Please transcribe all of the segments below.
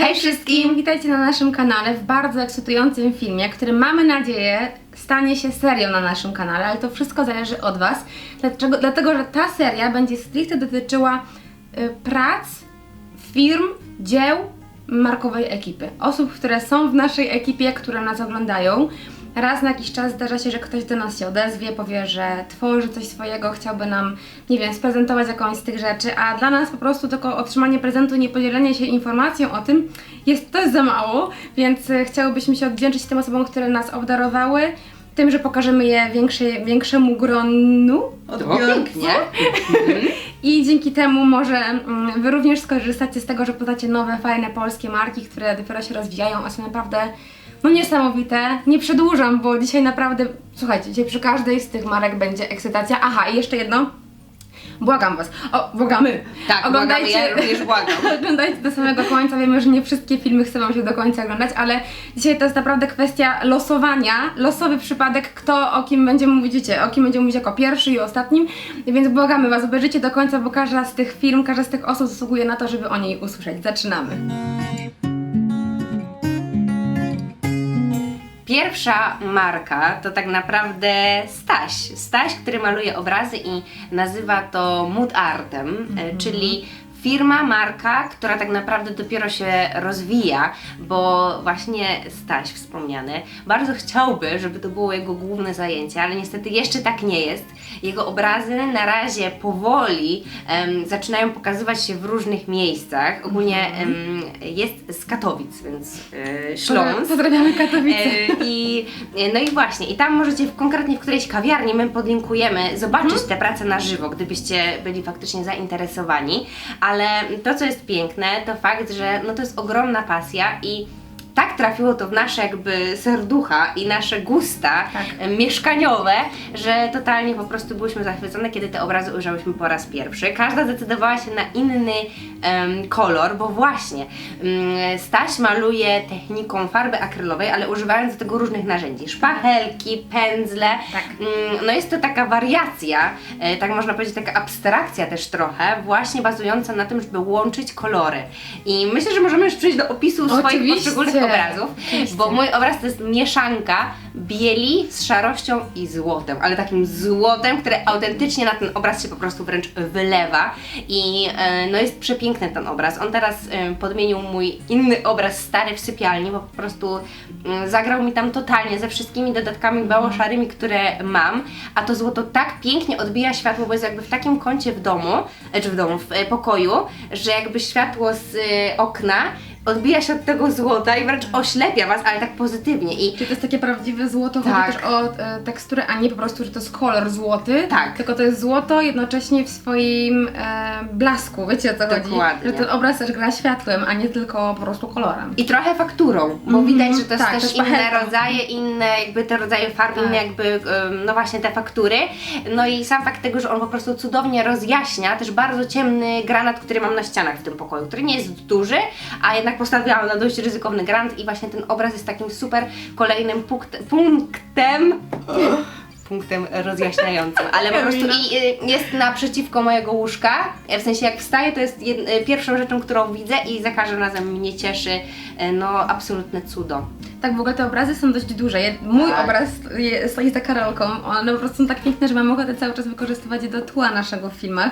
Hej wszystkim! Witajcie na naszym kanale w bardzo ekscytującym filmie, który mamy nadzieję stanie się serią na naszym kanale, ale to wszystko zależy od Was. Dlaczego? Dlatego, że ta seria będzie stricte dotyczyła y, prac, firm, dzieł markowej ekipy. Osób, które są w naszej ekipie, które nas oglądają. Raz na jakiś czas zdarza się, że ktoś do nas się odezwie, powie, że tworzy coś swojego, chciałby nam, nie wiem, sprezentować jakąś z tych rzeczy, a dla nas po prostu tylko otrzymanie prezentu, nie podzielenie się informacją o tym jest to jest za mało, więc e, chciałybyśmy się odwdzięczyć tym osobom, które nas obdarowały, tym, że pokażemy je większy, większemu gronu. Odbiorców. I dzięki temu może mm, Wy również skorzystacie z tego, że poznacie nowe, fajne polskie marki, które dopiero się rozwijają, a są naprawdę no niesamowite. Nie przedłużam, bo dzisiaj naprawdę, słuchajcie, dzisiaj przy każdej z tych marek będzie ekscytacja. Aha, i jeszcze jedno. Błagam Was. O, błagamy. Tak, błagamy, ja również błagam. Oglądajcie do samego końca. Wiemy, że nie wszystkie filmy chcą Wam się do końca oglądać, ale dzisiaj to jest naprawdę kwestia losowania. Losowy przypadek, kto o kim będzie mówić, o kim będzie mówić jako pierwszy i ostatnim. Więc błagamy Was, obejrzyjcie do końca, bo każda z tych film, każda z tych osób zasługuje na to, żeby o niej usłyszeć. Zaczynamy. Pierwsza marka to tak naprawdę Staś. Staś, który maluje obrazy i nazywa to mood artem, e, czyli firma, marka, która tak naprawdę dopiero się rozwija, bo właśnie Staś wspomniany bardzo chciałby, żeby to było jego główne zajęcie, ale niestety jeszcze tak nie jest. Jego obrazy na razie powoli em, zaczynają pokazywać się w różnych miejscach. Ogólnie em, jest z Katowic, więc e, Śląsk. Pozdrawiamy Katowice. E, I, e, no i właśnie, i tam możecie w, konkretnie w którejś kawiarni, my podlinkujemy, zobaczyć Mhm. te prace na żywo, gdybyście byli faktycznie zainteresowani. Ale to, co jest piękne, to fakt, że no to jest ogromna pasja i tak trafiło to w nasze jakby serducha i nasze gusta Tak. mieszkaniowe, że totalnie po prostu byłyśmy zachwycone, kiedy te obrazy ujrzałyśmy po raz pierwszy. Każda zdecydowała się na inny em, kolor, bo właśnie mm, Staś maluje techniką farby akrylowej, ale używając do tego różnych narzędzi. Szpachelki, pędzle. Tak. Mm, No jest to taka wariacja, e, tak można powiedzieć, taka abstrakcja też trochę, właśnie bazująca na tym, żeby łączyć kolory. I myślę, że możemy już przejść do opisu swoich Oczywiście. Obrazów, Oczywiście. bo mój obraz to jest mieszanka bieli z szarością i złotem, ale takim złotem, które autentycznie na ten obraz się po prostu wręcz wylewa i e, no jest przepiękny ten obraz. On teraz e, podmienił mój inny obraz stary w sypialni, bo po prostu zagrał mi tam totalnie ze wszystkimi dodatkami biało-szarymi, które mam, a to złoto tak pięknie odbija światło, bo jest jakby w takim kącie w domu, czy w domu, w e, pokoju, że jakby światło z okna odbija się od tego złota i wręcz oślepia Was, ale tak pozytywnie i Czy to jest takie prawdziwe złoto? Tak. Chodzi też o e, teksturę, a nie po prostu, że to jest kolor złoty. Tak. Tylko to jest złoto jednocześnie w swoim e, blasku, wiecie o co chodzi? Dokładnie. Że ten obraz też gra światłem, a nie tylko po prostu kolorem. I trochę fakturą, bo Mhm, widać, że to jest tak, też inne pachetą. rodzaje, inne jakby te rodzaje farb, Tak. inne jakby, no właśnie te faktury. No i sam fakt tego, że on po prostu cudownie rozjaśnia też bardzo ciemny granat, który mam na ścianach w tym pokoju, który nie jest duży, a jednak postawiłam na dość ryzykowny granat i właśnie ten obraz jest takim super kolejnym punkt, punktem. Punktem rozjaśniającym, ale po prostu i, y, jest naprzeciwko mojego łóżka, w sensie jak wstaję, to jest jed, y, pierwszą rzeczą, którą widzę i za każdym razem mnie cieszy, y, no absolutne cudo. Tak, w ogóle te obrazy są dość duże. Mój Tak. obraz je- stoi za Karolką. One po prostu są tak piękne, że mam ochotę cały czas wykorzystywać je do tła naszego w filmach.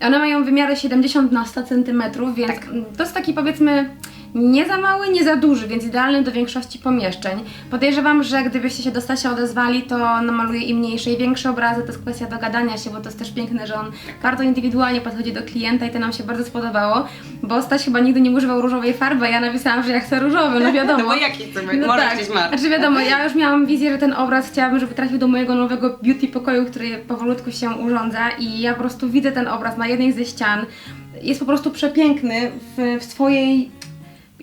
One mają wymiary 70 na 100 cm, więc Tak. to jest taki powiedzmy nie za mały, nie za duży, więc idealny do większości pomieszczeń. Podejrzewam, że gdybyście się do Stasia odezwali, to namaluje i mniejsze i większe obrazy. To jest kwestia dogadania się, bo to jest też piękne, że on bardzo indywidualnie podchodzi do klienta i to nam się bardzo spodobało, bo Staś chyba nigdy nie używał różowej farby, a ja napisałam, że ja chcę różowy, no wiadomo. No bo jaki chcemy? No Może tak. mark. Znaczy wiadomo, ja już miałam wizję, że ten obraz chciałabym, żeby trafił do mojego nowego beauty pokoju, który powolutku się urządza i ja po prostu widzę ten obraz na jednej ze ścian. Jest po prostu przepiękny w, w swojej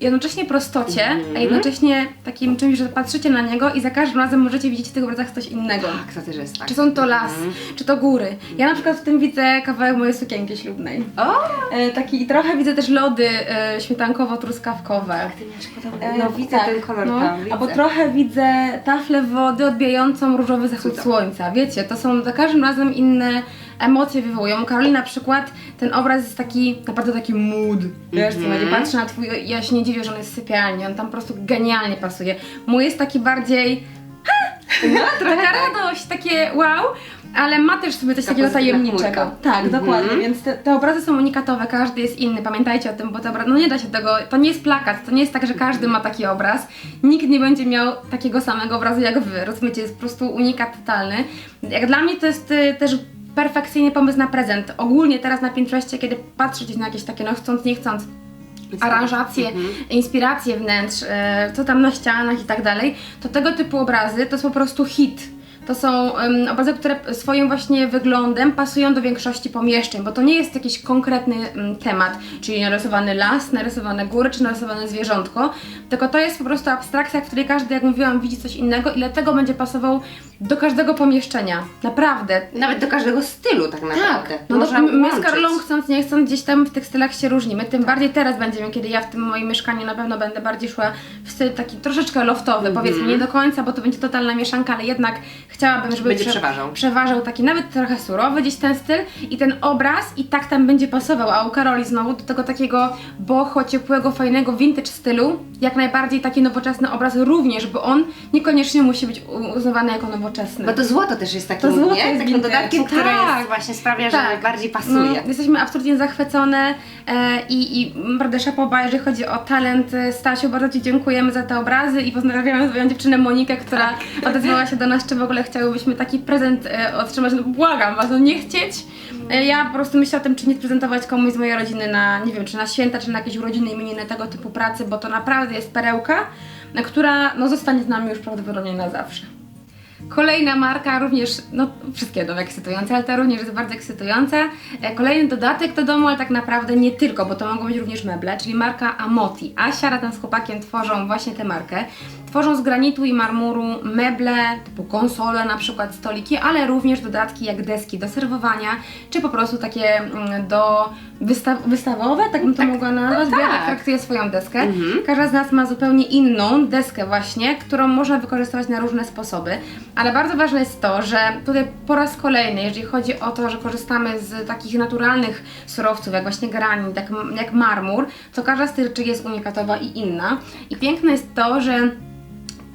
jednocześnie prostocie, Mhm. a jednocześnie takim czymś, że patrzycie na niego i za każdym razem możecie widzieć w tych obrazach coś innego. Tak, to też jest tak. Czy są to las, Mhm. czy to góry. Ja na przykład w tym widzę kawałek mojej sukienki ślubnej. O! E, taki, I trochę widzę też lody e, śmietankowo-truskawkowe. Ty miałeś podobny. E, No widzę tak, ten kolor no. tam, widzę. Albo trochę widzę taflę wody odbijającą różowy zachód Cudo. słońca. Wiecie, to są za każdym razem inne emocje wywołują. U Karoli na przykład ten obraz jest taki, naprawdę taki mood. Wiesz, co Mhm. patrzę na twój, ja się nie dziwię, że on jest w sypialni, on tam po prostu genialnie pasuje. Mój jest taki bardziej No, taka radość, takie wow, ale ma też sobie coś Taka takiego pozytywna tajemniczego. chmurka. Tak, Mhm. dokładnie, więc te, te obrazy są unikatowe, każdy jest inny, pamiętajcie o tym, bo te obrazy, no nie da się tego, to nie jest plakat, to nie jest tak, że każdy ma taki obraz, nikt nie będzie miał takiego samego obrazu jak wy, rozumiecie, jest po prostu unikat totalny. Jak dla mnie to jest y, też perfekcyjny pomysł na prezent. Ogólnie teraz na Pinterestie, kiedy patrzę gdzieś na jakieś takie, no chcąc, nie chcąc, aranżacje, inspiracje wnętrz, e, co tam na ścianach i tak dalej, to tego typu obrazy to jest po prostu hit. To są em, obrazy, które swoim właśnie wyglądem pasują do większości pomieszczeń, bo to nie jest jakiś konkretny em, temat, czyli narysowany las, narysowane góry czy narysowane zwierzątko, tylko to jest po prostu abstrakcja, w której każdy, jak mówiłam, widzi coś innego i dlatego będzie pasował do każdego pomieszczenia. Naprawdę. Nawet do każdego stylu tak naprawdę. Tak, no Można my z. Karolą chcąc, nie chcąc, gdzieś tam w tych stylach się różnimy, tym bardziej teraz będziemy, kiedy ja w tym moim mieszkaniu na pewno będę bardziej szła w styl taki troszeczkę loftowy, Mhm. powiedzmy, nie do końca, bo to będzie totalna mieszanka, ale jednak chciałabym, żeby Będzie przeważał. przeważał taki nawet trochę surowy gdzieś ten styl i ten obraz i tak tam będzie pasował, a u Karoli znowu do tego takiego boho, ciepłego, fajnego vintage stylu, jak najbardziej taki nowoczesny obraz również, bo on niekoniecznie musi być uznawany jako nowoczesny. Bo to złoto też jest takim, To złoto nie? jest takim dodatkiem, Tak. jest, właśnie sprawia, Tak. że bardziej pasuje. No, jesteśmy absolutnie zachwycone e, i, i naprawdę szapoba, jeżeli chodzi o talent e, Stasiu, bardzo Ci dziękujemy za te obrazy i pozdrawiamy swoją dziewczynę Monikę, która odezwała się do nas, czy w ogóle chciałybyśmy taki prezent e, otrzymać. No, błagam Was, no nie chcieć. E, ja po prostu myślę o tym, czy nie prezentować komuś z mojej rodziny na, nie wiem, czy na święta, czy na jakieś urodziny, imieniny, tego typu pracy, bo to naprawdę jest perełka, która no, zostanie z nami już prawdopodobnie na zawsze. Kolejna marka również, no wszystkie będą ekscytujące, ale ta również jest bardzo ekscytująca. E, Kolejny dodatek do domu, ale tak naprawdę nie tylko, bo to mogą być również meble, czyli marka Amoti. Asia razem z chłopakiem tworzą właśnie tę markę. Tworzą z granitu i marmuru meble, typu konsole, na przykład stoliki, ale również dodatki jak deski do serwowania, czy po prostu takie mm, do wystaw wystawowe, tak bym to mogła nazwać, bo ja tak tak. traktuję swoją deskę. Każda z nas ma zupełnie inną deskę właśnie, którą można wykorzystywać na różne sposoby, ale bardzo ważne jest to, że tutaj po raz kolejny, jeżeli chodzi o to, że korzystamy z takich naturalnych surowców, jak właśnie granit, jak, jak marmur, to każda z tych rzeczy jest unikatowa i inna. I piękne jest to, że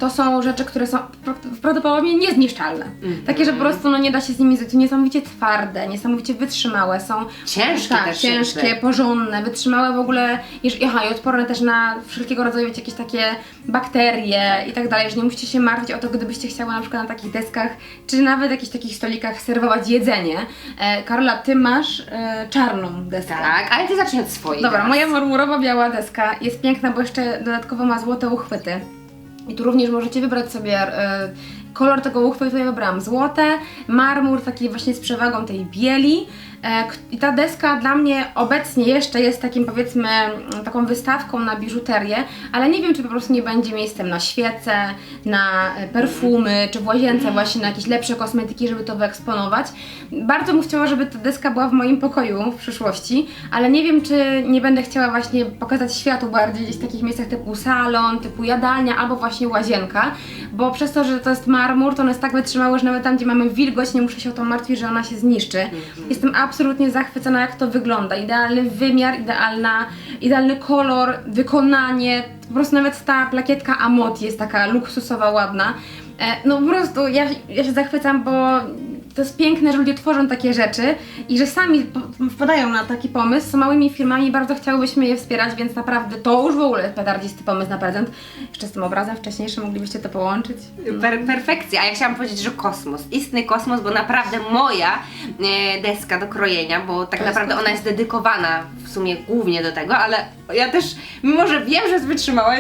to są rzeczy, które są pra- prawdopodobnie niezniszczalne. Mhm. Takie, że po prostu no, nie da się z nimi zżyć. Są niesamowicie twarde, niesamowicie wytrzymałe, są Ciężkie tak, też ciężkie, jakby. porządne, wytrzymałe w ogóle, jeż- aha, i odporne też na wszelkiego rodzaju wiecie, jakieś takie bakterie i tak dalej, że nie musicie się martwić o to, gdybyście chciały na przykład na takich deskach, czy nawet jakichś takich stolikach serwować jedzenie. E, Karola, ty masz e, czarną deskę. Tak, ale ty zacznij od swojej. Dobra, teraz. moja marmurowa biała deska jest piękna, bo jeszcze dodatkowo ma złote uchwyty. I tu również możecie wybrać sobie e, kolor tego uchwytu. Ja wybrałam złote, marmur taki właśnie z przewagą tej bieli. E, I ta deska dla mnie obecnie jeszcze jest takim powiedzmy taką wystawką na biżuterię, ale nie wiem czy po prostu nie będzie miejscem na świece, na e, perfumy, czy w łazience właśnie na jakieś lepsze kosmetyki, żeby to wyeksponować. Bardzo bym chciała, żeby ta deska była w moim pokoju w przyszłości, ale nie wiem czy nie będę chciała właśnie pokazać światu bardziej gdzieś w takich miejscach typu salon, typu jadalnia albo właśnie łazienka, bo przez to, że to jest marmur, to on jest tak wytrzymały, że nawet tam gdzie mamy wilgoć, nie muszę się o to martwić, że ona się zniszczy. Jestem absolutnie zachwycona jak to wygląda. Idealny wymiar, idealna, idealny kolor, wykonanie. Po prostu nawet ta plakietka Amoti jest taka luksusowa, ładna. E, no po prostu ja, ja się zachwycam, bo to jest piękne, że ludzie tworzą takie rzeczy i że sami wpadają na taki pomysł. Z małymi firmami bardzo chciałybyśmy je wspierać, więc naprawdę to już w ogóle jest petardzisty pomysł na prezent. Jeszcze z tym obrazem wcześniejszym moglibyście to połączyć. Per, perfekcja. A ja chciałam powiedzieć, że kosmos. Istny kosmos, bo naprawdę moja e, deska do krojenia, bo tak To jest naprawdę ona jest dedykowana w sumie głównie do tego, ale ja też, mimo że wiem, że wytrzymała,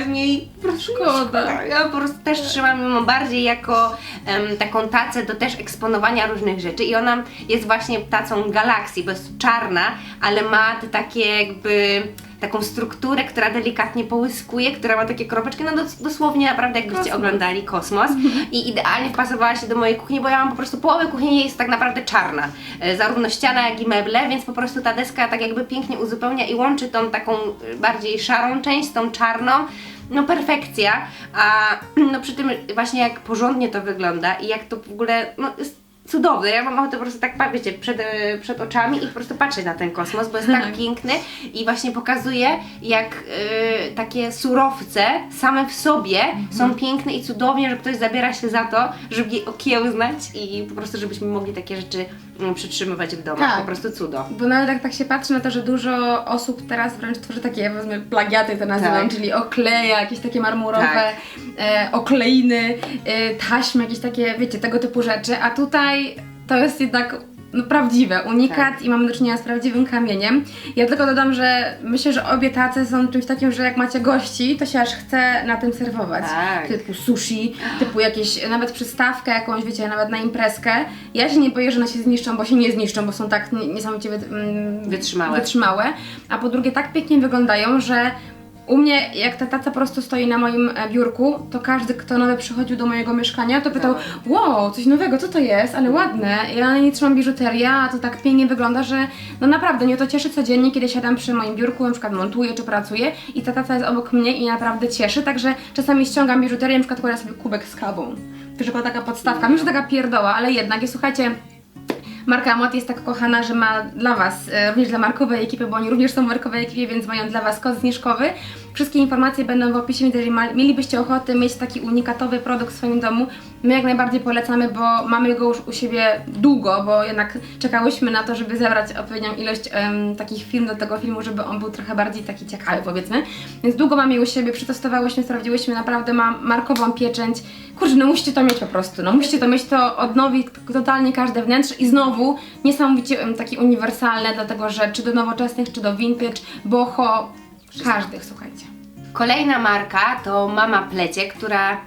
po prostu Szkoda. Ja po prostu też trzymam ją bardziej jako em, taką tacę do też eksponowania różnych rzeczy i ona jest właśnie tacą galakcji, bo jest czarna, ale ma te takie jakby taką strukturę, która delikatnie połyskuje, która ma takie kropeczki, no dos- dosłownie naprawdę jakbyście Kosmos. oglądali kosmos. I idealnie wpasowała się do mojej kuchni, bo ja mam po prostu połowę kuchni jest tak naprawdę czarna, e, zarówno ściana jak i meble, więc po prostu ta deska tak jakby pięknie uzupełnia i łączy tą taką e, bardziej szarą część z tą czarną, no perfekcja, a no przy tym właśnie jak porządnie to wygląda i jak to w ogóle, no jest cudowne. Ja mam ochotę po prostu tak, wiecie, przed, e, przed oczami i po prostu patrzeć na ten kosmos, bo jest tak piękny i właśnie pokazuje, jak e, takie surowce same w sobie są piękne i cudownie, że ktoś zabiera się za to, żeby je okiełznać i po prostu, żebyśmy mogli takie rzeczy mm, przytrzymywać w domach. Tak. Po prostu cudo. Bo nawet jak tak się patrzy na to, że dużo osób teraz wręcz tworzy takie, powiedzmy, plagiaty to nazywam, Tak. czyli okleja, jakieś takie marmurowe Tak. e, okleiny, e, taśmy, jakieś takie, wiecie, tego typu rzeczy, a tutaj to jest jednak no, prawdziwe, unikat Tak. i mamy do czynienia z prawdziwym kamieniem. Ja tylko dodam, że myślę, że obie tace są czymś takim, że jak macie gości, to się aż chce na tym serwować. Tak. Typu sushi, typu jakieś, nawet przystawkę jakąś, wiecie, nawet na imprezkę. Ja się nie boję, że one się zniszczą, bo się nie zniszczą, bo są tak nie- niesamowicie mm, Wytrzymałe. wytrzymałe. A po drugie tak pięknie wyglądają, że u mnie, jak ta taca po prostu stoi na moim e, biurku, to każdy, kto nowy przychodził do mojego mieszkania, to pytał, wow, coś nowego, co to jest, ale ładne. Ja na niej trzymam biżuterię, a to tak pięknie wygląda, że no naprawdę mnie to cieszy codziennie, kiedy siadam przy moim biurku, na przykład montuję czy pracuję i ta taca jest obok mnie i naprawdę cieszy, także czasami ściągam biżuterię, na przykład kładę sobie kubek z kawą. Już taka podstawka, mimo że taka pierdoła, ale jednak, jest, słuchajcie, Marka Mot jest tak kochana, że ma dla Was, e, również dla markowej ekipy, bo oni również są w markowej ekipie, więc mają dla Was kod zniżkowy. Wszystkie informacje będą w opisie, więc jeżeli mielibyście ochotę mieć taki unikatowy produkt w swoim domu, my jak najbardziej polecamy, bo mamy go już u siebie długo, bo jednak czekałyśmy na to, żeby zebrać odpowiednią ilość takich film do tego filmu, żeby on był trochę bardziej taki ciekawy powiedzmy. Więc długo mamy je u siebie, przetestowałyśmy, sprawdziłyśmy, naprawdę ma markową pieczęć. Kurczę, no musicie to mieć po prostu, no musicie to mieć, to odnowi totalnie każde wnętrze i znowu niesamowicie em, taki uniwersalne, dlatego że czy do nowoczesnych, czy do vintage, boho, każdych, słuchajcie. Kolejna marka to Mama Plecie, która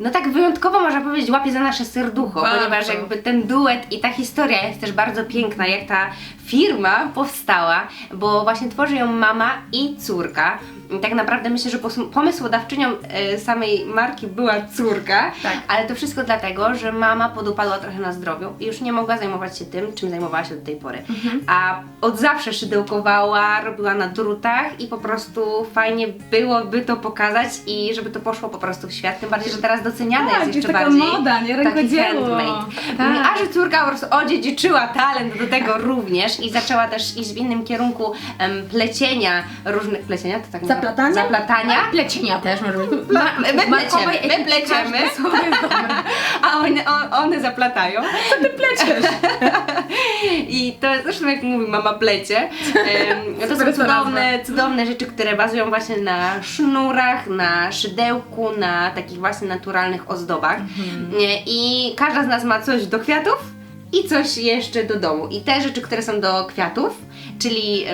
no tak wyjątkowo można powiedzieć łapie za nasze serducho, Bardzo. ponieważ jakby ten duet i ta historia jest też bardzo piękna, jak ta firma powstała, bo właśnie tworzy ją mama i córka. I tak naprawdę myślę, że pomysłodawczynią e, samej marki była córka, Tak. ale to wszystko dlatego, że mama podupadła trochę na zdrowiu i już nie mogła zajmować się tym, czym zajmowała się do tej pory. A od zawsze szydełkowała, robiła na drutach i po prostu fajnie byłoby to pokazać i żeby to poszło po prostu w świat. Tym bardziej, że teraz doceniane Tak, jest jest jeszcze taka bardziej. moda, nie? taki Rękodzieło. handmade. Tak. A że córka po prostu odziedziczyła talent do tego również i zaczęła też iść w innym kierunku em, plecienia różnych plecienia, to tak mówię? Zaplatania? Zaplatania. Plecienia też może być. Pla- my pleciemy, my pleciemy. A one, on, one zaplatają. Ty pleciesz. I to jest zresztą jak mówi mama plecie. em, To są Super to cudowne, cudowne rzeczy, które bazują właśnie na sznurach, na szydełku, na takich właśnie naturalnych ozdobach. Nie, I każda z nas ma coś do kwiatów i coś jeszcze do domu. I te rzeczy, które są do kwiatów, czyli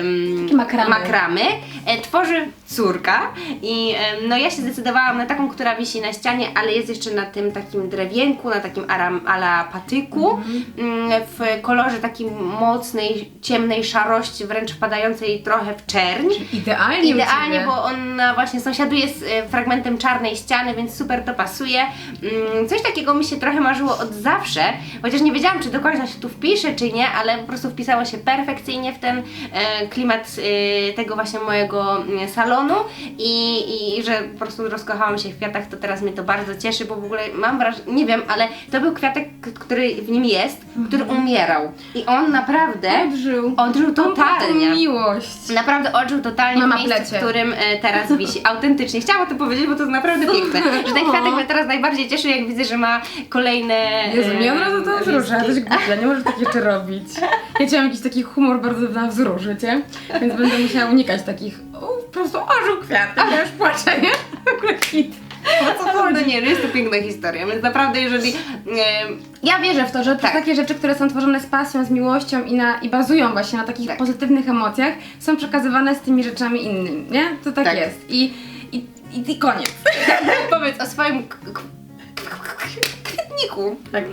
Takie makramy. makramy e, tworzy córka i no ja się zdecydowałam na taką, która wisi na ścianie, ale jest jeszcze na tym takim drewienku, na takim aram, ala patyku mm, w kolorze takiej mocnej, ciemnej szarości, wręcz wpadającej trochę w czerń. Idealnie u Idealnie, ciebie. bo on właśnie sąsiaduje z e, fragmentem czarnej ściany, więc super to pasuje. Mm, Coś takiego mi się trochę marzyło od zawsze, chociaż nie wiedziałam, czy do końca się tu wpisze, czy nie, ale po prostu wpisało się perfekcyjnie w ten e, klimat e, tego właśnie mojego mm, salonu i, i że po prostu rozkochałam się w kwiatach, to teraz mnie to bardzo cieszy, bo w ogóle mam wrażenie, nie wiem, ale to był kwiatek, który w nim jest, który umierał i on naprawdę Odżył. odżył totalnie. Miłość. Naprawdę odżył totalnie Mama w miejscu, plecie. w którym e, teraz wisi. Autentycznie. Chciałam to powiedzieć, bo to jest naprawdę piękne. Że ten kwiatek mnie teraz najbardziej cieszy, jak widzę, że ma kolejne... Jezu, mnie od e, razu to wzrusza, listki. coś głupia, nie możesz tak jeszcze robić. Ja chciałam jakiś taki humor bardzo na? Więc będę musiała unikać takich, o, po prostu ożył kwiatek, ja już płaczę, nie? W ogóle hit. O co No chodzi? nie, no jest to piękna historia, więc naprawdę jeżeli... E, Ja wierzę w to, że to Tak. takie rzeczy, które są tworzone z pasją, z miłością i, na, i bazują właśnie na takich Tak. pozytywnych emocjach, są przekazywane z tymi rzeczami innymi, nie? To tak, Tak. jest. I, i, i, i koniec. powiedz o swoim kwietniku. Tak.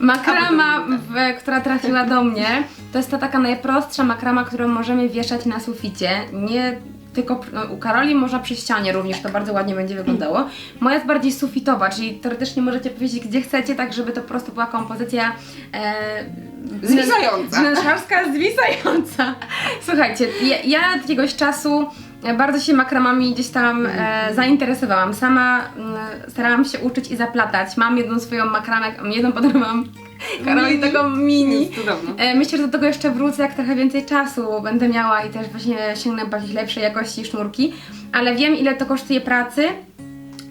Makrama, w, która trafiła do mnie, to jest ta taka najprostsza makrama, którą możemy wieszać na suficie. Nie tylko no, u Karoli można przy ścianie również, to bardzo ładnie będzie wyglądało. Moja jest bardziej sufitowa, czyli teoretycznie możecie powiedzieć gdzie chcecie, tak żeby to po prostu była kompozycja e, Zwisająca. Wnętrzarska zwisająca. Słuchajcie, ja, ja od jakiegoś czasu bardzo się makramami gdzieś tam e, zainteresowałam. Sama mm, starałam się uczyć i zaplatać. Mam jedną swoją makramę, jedną podarowałam Karoli taką mini. Jest. E, myślę, że do tego jeszcze wrócę, jak trochę więcej czasu będę miała i też właśnie sięgnę bardziej lepszej jakości sznurki. Ale wiem, ile to kosztuje pracy,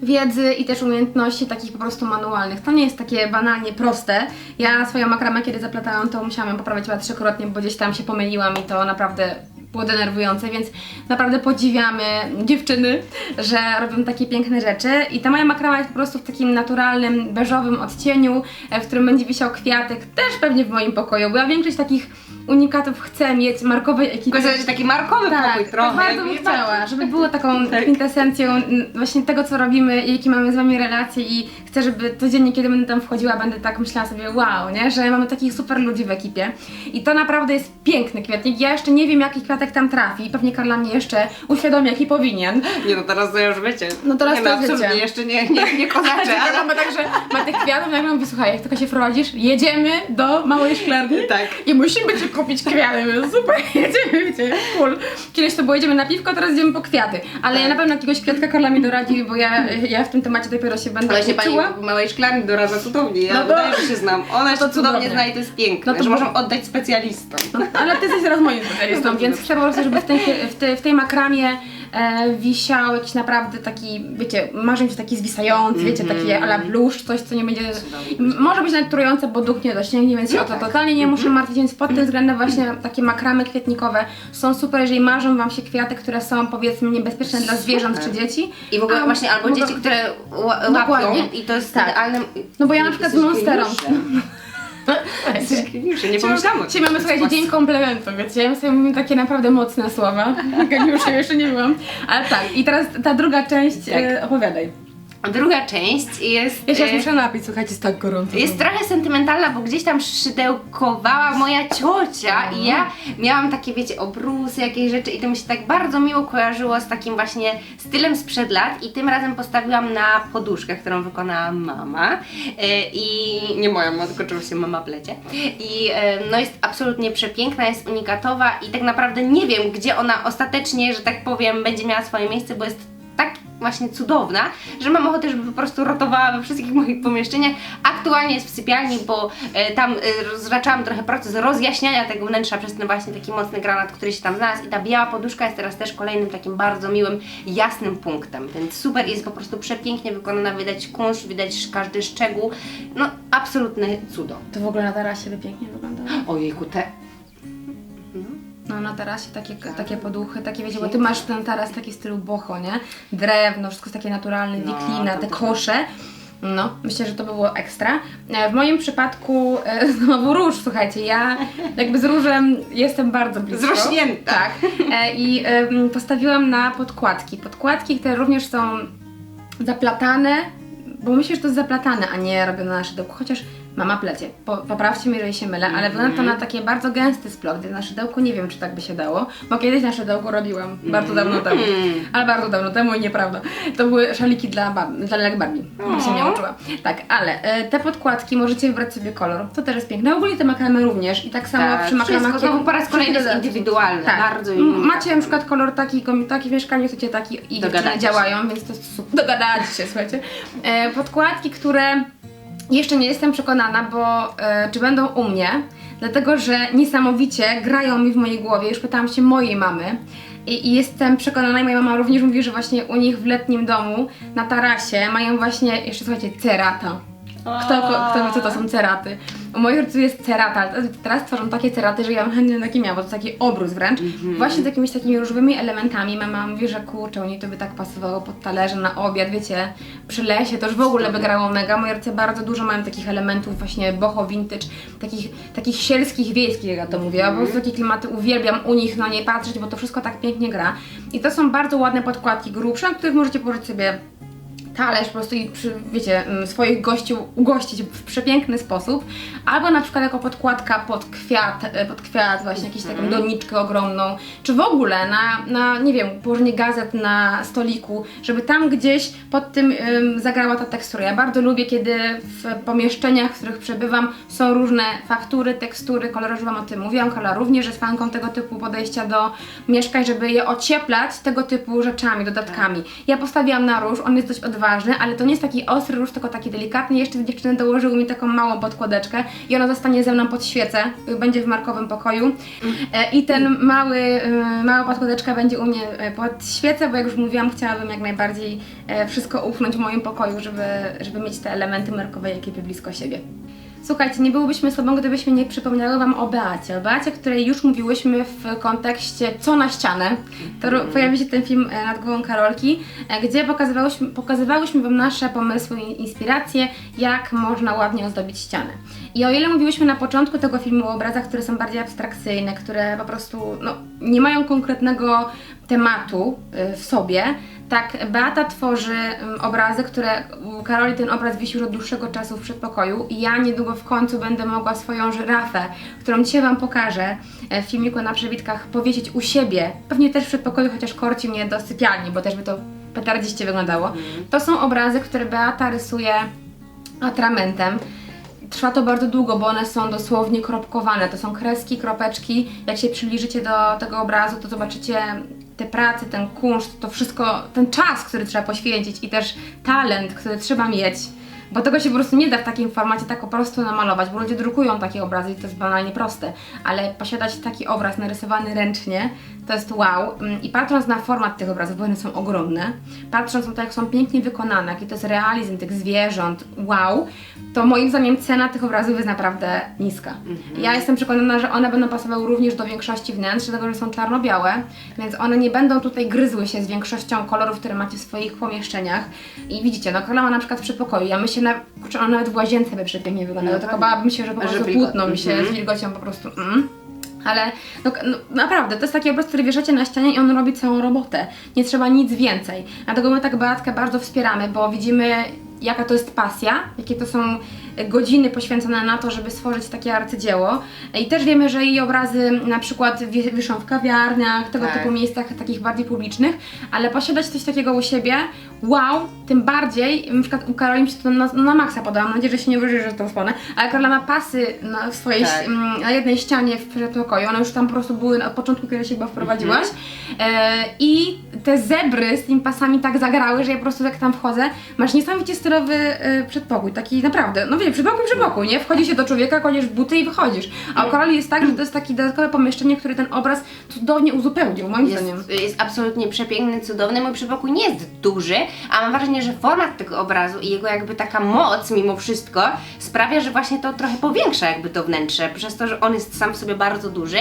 wiedzy i też umiejętności takich po prostu manualnych. To nie jest takie banalnie proste. Ja swoją makramę, kiedy zaplatałam, to musiałam ją poprawiać chyba trzykrotnie, bo gdzieś tam się pomyliłam i to naprawdę było denerwujące, więc naprawdę podziwiamy dziewczyny, że robią takie piękne rzeczy. I ta moja makrama jest po prostu w takim naturalnym, beżowym odcieniu, e, w którym będzie wisiał kwiatek, też pewnie w moim pokoju, bo ja większość takich unikatów chcę mieć markowej ekipy. Tylko że taki markowy pokój Tak, trochę. tak bardzo bym chciała, żeby było taką Tak. kwintesencją n- właśnie tego, co robimy i jakie mamy z Wami relacje i chcę, żeby codziennie, kiedy będę tam wchodziła, będę tak myślała sobie, wow, nie, że mamy takich super ludzi w ekipie i to naprawdę jest piękny kwiatnik. Ja jeszcze nie wiem, jaki kwiatek tam trafi, pewnie Karla mnie jeszcze uświadomi, jaki powinien. Nie no, teraz to już wiecie. No teraz nie, to no, absolutnie wiecie. jeszcze nie, nie, nie kozaczę, Ale ale... mamy tak, że ma tych kwiatów, nagle mówi, słuchaj, jak tylko się wprowadzisz, jedziemy do małej szklarni Tak. i musimy ci kupić kwiaty, super, jedziemy, wiecie, cool. Kiedyś to było, jedziemy na piwko, teraz idziemy po kwiaty, ale ja na pewno jakiegoś kwiatka Karla mi doradzi, bo ja, ja w tym temacie dopiero się będę Ale się pani w małej szklarni doradza cudownie. Ja No no to- wydaje, że się znam. Ona się to cudownie cudownie. zna i to jest piękne, No to że możemy oddać specjalistom. No, ale ty jesteś teraz moim No specjalistą, więc prostu, żeby w tej, w tej, w tej makramie e, wisiał jakiś naprawdę taki, wiecie, marzę się taki zwisający, wiecie, taki ala bluszcz, coś, co nie będzie... Może być nawet trujące, bo duch nie dosięgnie, więc się o to totalnie nie muszę martwić, więc pod tym względem właśnie takie makramy kwietnikowe są super, jeżeli marzą Wam się kwiaty, które są powiedzmy niebezpieczne dla zwierząt czy dzieci. I w ogóle A, właśnie albo dzieci, które ła- łapią i to jest Tak. idealnym... No bo ja na przykład z monsterą. Jesteś nie pomyślałam o tym. Dzisiaj mamy, słuchajcie, dzień komplementu, więc ja sobie mówię takie naprawdę mocne słowa. Geniuszem jeszcze nie byłam. Ale tak, i teraz ta druga część, Tak. e, opowiadaj. Druga część jest... Ja się aż e, muszę napić, słuchajcie, jest tak gorąco. Jest trochę sentymentalna, bo gdzieś tam szydełkowała moja ciocia i ja miałam takie, wiecie, obrusy, jakieś rzeczy i to mi się tak bardzo miło kojarzyło z takim właśnie stylem sprzed lat i tym razem postawiłam na poduszkę, którą wykonała mama e, i nie moja mama, tylko oczywiście mama plecie i e, no jest absolutnie przepiękna, jest unikatowa i tak naprawdę nie wiem, gdzie ona ostatecznie, że tak powiem, będzie miała swoje miejsce, bo jest tak właśnie cudowna, że mam ochotę, żeby po prostu rotowała we wszystkich moich pomieszczeniach. Aktualnie jest w sypialni, bo e, tam e, zaczęłam trochę proces rozjaśniania tego wnętrza przez ten właśnie taki mocny granat, który się tam znalazł i ta biała poduszka jest teraz też kolejnym takim bardzo miłym, jasnym punktem, więc super jest po prostu przepięknie wykonana, widać kunsz, widać każdy szczegół, no absolutne cudo. To w ogóle na tarasie by pięknie wyglądało. Ojejku, te... No na tarasie takie, takie poduchy, takie wiecie, bo ty masz ten taras taki w stylu boho, nie? Drewno, wszystko jest takie naturalne, No, wiklina, to te to- kosze. No, myślę, że to by było ekstra. E, W moim przypadku e, znowu róż, słuchajcie, ja jakby z różem jestem bardzo blisko. Zrośnięta. Tak. E, I postawiłam na podkładki. Podkładki, które również są zaplatane, bo myślę, że to jest zaplatane, a nie robione na szydełku, chociaż mama plecie. Po, poprawcie mnie, jeżeli się mylę, ale wygląda to na takie bardzo gęsty splot, gdy na szydełku nie wiem, czy tak by się dało, bo kiedyś na szydełku robiłam, bardzo dawno temu, ale bardzo dawno temu i nieprawda. To były szaliki dla, bab, dla lalek Barbie, bym się nie uczyła. Tak, ale e, te podkładki możecie wybrać sobie kolor, to też jest piękne. Ogólnie te makramy również i tak samo Tak, przy makramach. wszystko znowu po raz kolejny jest indywidualne, Tak. bardzo indywidualne. Macie na przykład kolor taki, taki w mieszkaniu, chcecie taki i dziewczyny Dogadacie się. działają, więc to jest super. Dogadacie się, słuchajcie. E, podkładki, które jeszcze nie jestem przekonana, bo e, czy będą u mnie, dlatego że niesamowicie grają mi w mojej głowie. Już pytałam się mojej mamy. I, I jestem przekonana, i moja mama również mówi, że właśnie u nich w letnim domu na tarasie mają właśnie, jeszcze słuchajcie, cerata. Kto, kto wie, co to są ceraty? U moich rodziców jest cerata, ale teraz tworzą takie ceraty, że ja bym chętnie taki miała, bo to taki obrus wręcz. Właśnie z jakimiś takimi różowymi elementami. Mama mówi, że kurczę, u niej to by tak pasowało pod talerze na obiad, wiecie, przy lesie, to już w ogóle by grało mega. Moje rodzice bardzo dużo mają takich elementów właśnie boho vintage, takich, takich sielskich, wiejskich, jak ja to mówię. Ja po prostu takie klimaty uwielbiam u nich na nie patrzeć, bo to wszystko tak pięknie gra. I to są bardzo ładne podkładki grubsze, na których możecie położyć sobie talerz po prostu i przy, wiecie, mm, swoich gości ugościć w przepiękny sposób, albo na przykład jako podkładka pod kwiat, e, pod kwiat właśnie jakąś taką doniczkę ogromną, czy w ogóle na, na nie wiem, położenie gazet na stoliku, żeby tam gdzieś pod tym ym, zagrała ta tekstura. Ja bardzo lubię, kiedy w pomieszczeniach, w których przebywam, są różne faktury, tekstury, kolory, już Wam o tym mówiłam. Kola również jest fanką tego typu podejścia do mieszkań, żeby je ocieplać tego typu rzeczami, dodatkami. Ja postawiłam na róż, on jest dość odważny, ale to nie jest taki ostry róż, tylko taki delikatny. Jeszcze dziewczyny dołożyły mi taką małą podkładeczkę i ona zostanie ze mną pod świecę, będzie w markowym pokoju. E, I ten mały, y, mała podkładeczka będzie u mnie e, pod świecę, bo jak już mówiłam, chciałabym jak najbardziej e, wszystko upchnąć w moim pokoju, żeby, żeby mieć te elementy markowe i ekipy blisko siebie. Słuchajcie, nie byłybyśmy sobą, gdybyśmy nie przypomniały Wam o Beacie. O Beacie, o której już mówiłyśmy w kontekście Co na ścianę. To ro- pojawi się ten film e, nad głową Karolki, e, gdzie pokazywałyśmy, pokazywałyśmy Wam nasze pomysły i inspiracje, jak można ładnie ozdobić ścianę. I o ile mówiłyśmy na początku tego filmu o obrazach, które są bardziej abstrakcyjne, które po prostu no, nie mają konkretnego tematu y, w sobie, tak Beata tworzy obrazy, które u Karoli ten obraz wisi już od dłuższego czasu w przedpokoju i ja niedługo w końcu będę mogła swoją żyrafę, którą dzisiaj Wam pokażę e, w filmiku na przewitkach, powiesić u siebie, pewnie też w przedpokoju, chociaż korci mnie do sypialni, bo też by to petardziście wyglądało. To są obrazy, które Beata rysuje atramentem. Trwa to bardzo długo, bo one są dosłownie kropkowane. To są kreski, kropeczki. Jak się przybliżycie do tego obrazu, to zobaczycie te prace, ten kunszt, to wszystko, ten czas, który trzeba poświęcić i też talent, który trzeba mieć. Bo tego się po prostu nie da w takim formacie tak po prostu namalować, bo ludzie drukują takie obrazy i to jest banalnie proste. Ale posiadać taki obraz narysowany ręcznie, to jest wow. Mm, I patrząc na format tych obrazów, bo one są ogromne, patrząc na to, jak są pięknie wykonane, jaki to jest realizm tych zwierząt, wow, to moim zdaniem cena tych obrazów jest naprawdę niska. Ja jestem przekonana, że one będą pasowały również do większości wnętrz, dlatego że są czarno-białe, więc one nie będą tutaj gryzły się z większością kolorów, które macie w swoich pomieszczeniach. I widzicie, no Kola ma na przykład w przedpokoju, ja myślę, na, kurczę, ona nawet w łazience by przepięknie wyglądało, tylko bałabym się, że po prostu płótno mi się Mhm. z wilgocią po prostu... Mm. Ale no, no, naprawdę, to jest taki obraz, który wieszacie na ścianie i on robi całą robotę. Nie trzeba nic więcej. Dlatego my tak Beatkę bardzo wspieramy, bo widzimy jaka to jest pasja, jakie to są godziny poświęcone na to, żeby stworzyć takie arcydzieło. I też wiemy, że jej obrazy na przykład wiszą w kawiarniach, tego Tak. typu miejscach takich bardziej publicznych, ale posiadać coś takiego u siebie, wow, tym bardziej, na przykład u Karoli mi się to na, na maksa podoba, mam nadzieję, że się nie wyżyje, że to wspomnę, ale Karola ma pasy na swojej, Tak. mm, na jednej ścianie w przedpokoju, one już tam po prostu były od początku, kiedy się chyba wprowadziłaś e, i te zebry z tymi pasami tak zagrały, że ja po prostu jak tam wchodzę, masz niesamowicie stylowy e, przedpokój, taki naprawdę, no wiecie, przedpokój, przedpokój, nie? Wchodzi się do człowieka, kładziesz buty i wychodzisz, a u Karoli jest tak, że to jest takie dodatkowe pomieszczenie, które ten obraz cudownie uzupełnił, moim zdaniem. Jest, jest absolutnie przepiękny, cudowny. Mój przypokój nie jest duży, a mam wrażenie, że format tego obrazu i jego jakby taka moc mimo wszystko sprawia, że właśnie to trochę powiększa jakby to wnętrze, przez to, że on jest sam w sobie bardzo duży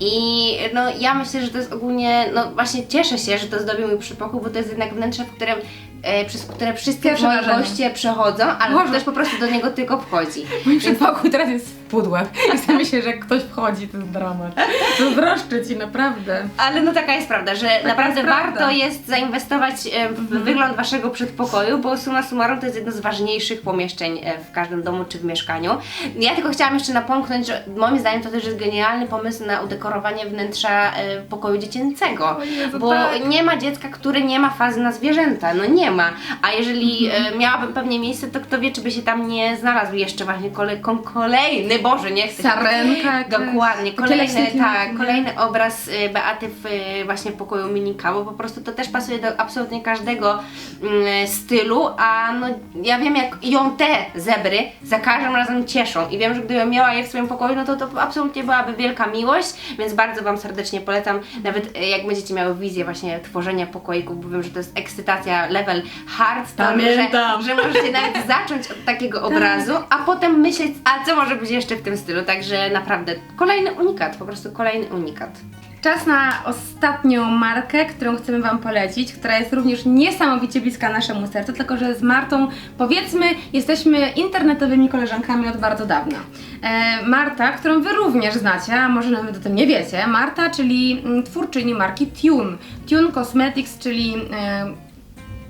i no ja myślę, że to jest ogólnie, no właśnie cieszę się, że to zdobi mój przypokój, bo to jest jednak wnętrze, w którym e, przez które wszyscy Pierwsze moi wrażenie. goście przechodzą, ale Boże. ktoś po prostu do niego tylko wchodzi. Mój przedpokój teraz jest pudłach i sobie myślę, że jak ktoś wchodzi, to jest dramat. Zazdroszczę Ci, naprawdę. Ale no taka jest prawda, że naprawdę jest prawda. warto jest zainwestować e, w wygląd waszego przedpokoju, bo summa summarum to jest jedno z ważniejszych pomieszczeń e, w każdym domu czy w mieszkaniu. Ja tylko chciałam jeszcze napomknąć, że moim zdaniem to też jest genialny pomysł na udekorowanie wnętrza e, pokoju dziecięcego, Jezu, bo tak. nie ma dziecka, które nie ma fazy na zwierzęta, no nie ma. A jeżeli e, miałabym pewnie miejsce, to kto wie, czy by się tam nie znalazł jeszcze właśnie kole, kolejny, Boże, nie chcę Sarenka jakaś. Dokładnie, kolejny, tak, kolejny obraz y, Beaty w y, właśnie pokoju Minika, bo po prostu to też pasuje do absolutnie każdego mm, stylu, a no ja wiem jak ją te zebry za każdym razem cieszą i wiem, że gdybym miała je w swoim pokoju, no to to absolutnie byłaby wielka miłość, więc bardzo Wam serdecznie polecam, nawet y, jak będziecie miały wizję właśnie tworzenia pokoików, bo wiem, że to jest ekscytacja level hard, to Pamiętam. że, że możecie nawet zacząć od takiego obrazu, a potem myśleć, a co może być jeszcze w tym stylu, także naprawdę kolejny unikat, po prostu kolejny unikat. Czas na ostatnią markę, którą chcemy Wam polecić, która jest również niesamowicie bliska naszemu sercu, tylko że z Martą, powiedzmy, jesteśmy internetowymi koleżankami od bardzo dawna. E, Marta, którą Wy również znacie, a może nawet o tym nie wiecie, Marta, czyli mm, twórczyni marki Tune. Tune Cosmetics, czyli e,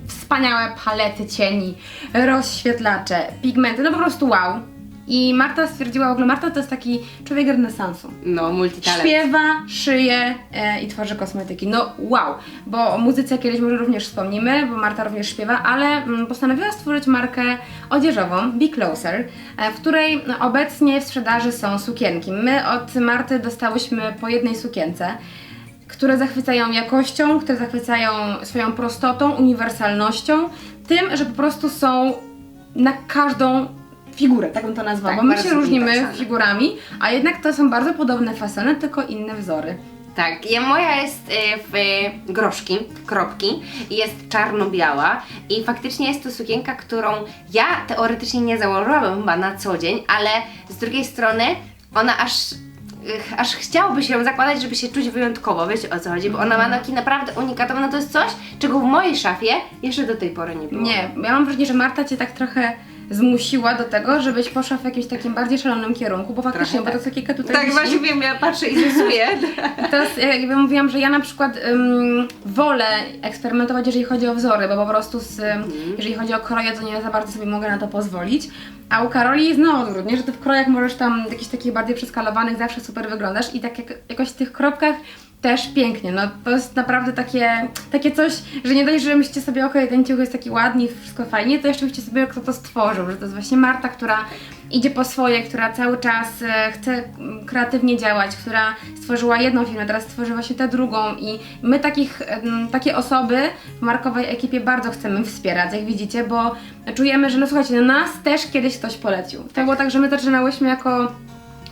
wspaniałe palety cieni, rozświetlacze, pigmenty, no po prostu wow. I Marta stwierdziła, w ogóle Marta to jest taki człowiek renesansu. No, multitalent. Śpiewa, szyje e, i tworzy kosmetyki. No wow, bo o muzyce kiedyś może również wspomnimy, bo Marta również śpiewa, ale mm, postanowiła stworzyć markę odzieżową Be Closer, e, w której obecnie w sprzedaży są sukienki. My od Marty dostałyśmy po jednej sukience które zachwycają jakością, które zachwycają swoją prostotą, uniwersalnością, tym, że po prostu są na każdą figurę, tak bym to nazwała, Tak, bo my się różnimy uniwersalne. figurami, a jednak to są bardzo podobne fasony, tylko inne wzory. Tak, ja, moja jest y, w y, groszki, kropki jest czarno-biała i faktycznie jest to sukienka, którą ja teoretycznie nie założyłabym chyba na co dzień, ale z drugiej strony ona aż aż chciałoby się ją zakładać, żeby się czuć wyjątkowo, wiecie o co chodzi, bo ona ma taki naprawdę unikatowy, no to jest coś, czego w mojej szafie jeszcze do tej pory nie było. Nie, ja mam wrażenie, że Marta Cię tak trochę zmusiła do tego, żebyś poszła w jakimś takim bardziej szalonym kierunku, bo faktycznie, Trochę bo tak. to sukienka tutaj Tak wisi. właśnie wiem, ja patrzę i rysuję. To jest, jak jakby mówiłam, że ja na przykład ym, wolę eksperymentować, jeżeli chodzi o wzory, bo po prostu z, Mhm. jeżeli chodzi o kroje, to nie za bardzo sobie mogę na to pozwolić. A u Karoli jest na odwrót, nie? że ty w krojach możesz tam jakichś takich bardziej przeskalowanych zawsze super wyglądasz i tak jak, jakoś w tych kropkach też pięknie, no to jest naprawdę takie, takie coś, że nie dość, że myślicie sobie, okej, ten ciuch jest taki ładny, wszystko fajnie, to jeszcze myślicie sobie, kto to stworzył, że to jest właśnie Marta, która idzie po swoje, która cały czas e, chce mm, kreatywnie działać, która stworzyła jedną firmę, teraz stworzyła się tę drugą i my takich, takie osoby w markowej ekipie bardzo chcemy wspierać, jak widzicie, bo czujemy, że no słuchajcie, no nas też kiedyś ktoś polecił. To było tak, że my zaczynałyśmy jako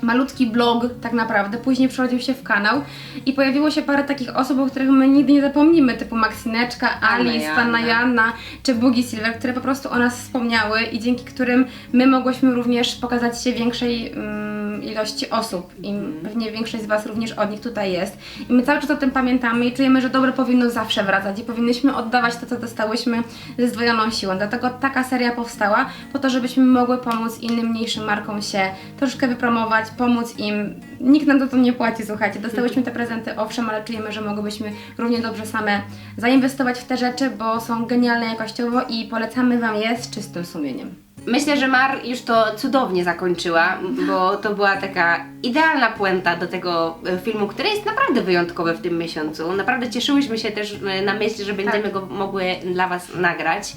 malutki blog tak naprawdę, później przerodził się w kanał i pojawiło się parę takich osób, o których my nigdy nie zapomnimy, typu Maksineczka, Alice. Panna Joanna czy Boogie Silver, które po prostu o nas wspomniały i dzięki którym my mogłyśmy również pokazać się większej mm, ilości osób i pewnie większość z Was również od nich tutaj jest. I my cały czas o tym pamiętamy i czujemy, że dobro powinno zawsze wracać i powinnyśmy oddawać to, co dostałyśmy ze zdwojoną siłą. Dlatego taka seria powstała, po to, żebyśmy mogły pomóc innym mniejszym markom się troszeczkę wypromować, pomóc im. Nikt nam za to nie płaci, słuchajcie. Dostałyśmy te prezenty, owszem, ale czujemy, że mogłybyśmy równie dobrze same zainwestować w te rzeczy, bo są genialne jakościowo i polecamy Wam je z czystym sumieniem. Myślę, że Mar już to cudownie zakończyła, bo to była taka idealna puenta do tego e, filmu, który jest naprawdę wyjątkowy w tym miesiącu. Naprawdę cieszyłyśmy się też e, na myśl, że będziemy Tak. go mogły dla Was nagrać.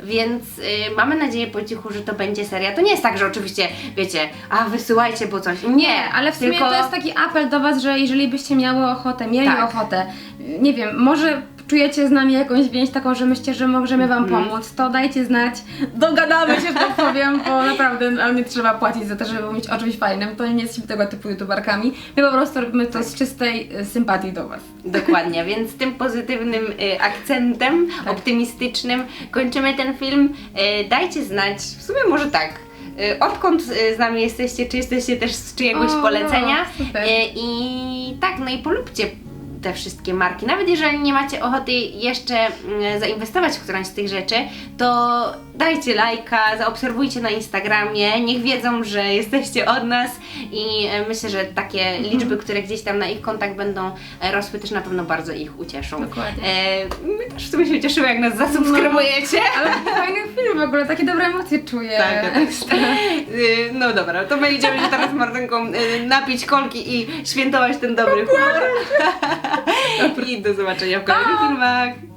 Więc y, mamy nadzieję po cichu, że to będzie seria. To nie jest tak, że oczywiście, wiecie, a wysyłajcie po coś. Nie, ale w sumie tylko... to jest taki apel do Was, że jeżeli byście miały ochotę, mieli Tak. ochotę, nie wiem, może czujecie z nami jakąś więź taką, że myślicie, że możemy Wam Mhm. pomóc, to dajcie znać, dogadamy się, że tak powiem, bo naprawdę ale nie trzeba płacić za to, żeby mówić o czymś fajnym, to nie jesteśmy tego typu youtuberkami, my po prostu robimy to z czystej y, sympatii do Was. Dokładnie, więc tym pozytywnym y, akcentem, Tak. optymistycznym kończymy ten film. Y, dajcie znać, w sumie może tak, y, odkąd y, z nami jesteście, czy jesteście też z czyjegoś O, polecenia. no, super. Y, I tak, no i polubcie te wszystkie marki. Nawet jeżeli nie macie ochoty jeszcze mm, zainwestować w którąś z tych rzeczy, to dajcie lajka, zaobserwujcie na Instagramie, niech wiedzą, że jesteście od nas i e, myślę, że takie Mhm. liczby, które gdzieś tam na ich kontach będą e, rosły, też na pewno bardzo ich ucieszą. Dokładnie. E, my też w sumie się cieszymy, jak nas zasubskrybujecie. Ale fajny film w ogóle, takie dobre emocje czuję. Tak, ekstra. Y, No dobra, to my idziemy się teraz z Martynką napić kolki i świętować ten dobry humor. I do zobaczenia w kolejnych filmach.